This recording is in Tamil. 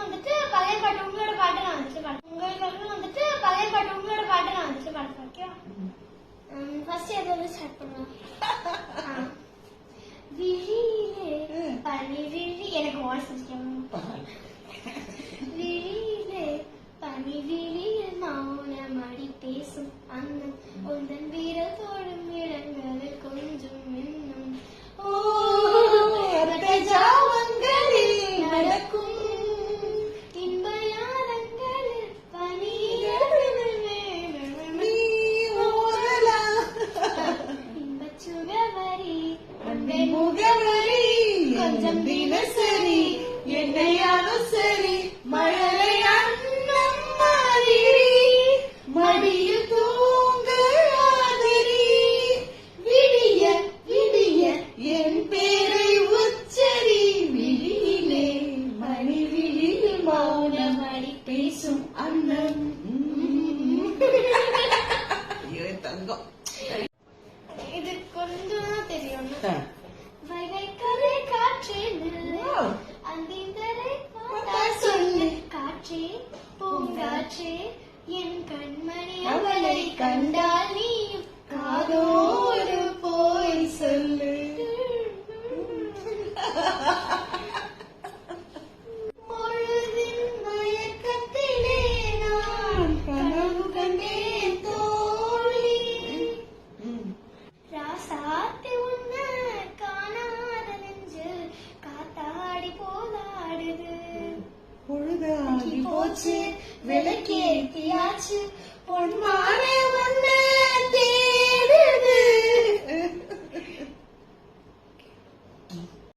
வந்துட்டு பழைய பாட்டு உங்களோட பாட்டு நான் பாடுறேன். உங்களுக்கு வந்துட்டு பழைய பாட்டு உங்களோட பாட்டு நான் வந்துட்டு பாடுறேன் ஓகேவா ஃபர்ஸ்ட் எதாவது ஸ்டார்ட் பண்ணலாம். விழியிலே. பனி விழி எனக்கு வாய்ஸ் விழியிலே பனி விழியில் மௌனமடி பேசும் அண்ணன் உந்தன் முகவரி கொஞ்சம் தினசரி என்னையாலும் சரி. மழலை அன்னம் மாதிரி. மடியில் தூங்க ஆதரி. விடிய விடிய என் பேரை உச்சரி. விழியிலே மணி விழியில் மௌனமடி பேசும் ஐயோ தங்கம். இது கொஞ்சம் தெரியும் பூங்காற்றே என் கண்மணி அவளை கண்ட விளக்கேற்றியாச்சு. விளக்கேத்தியாச்சு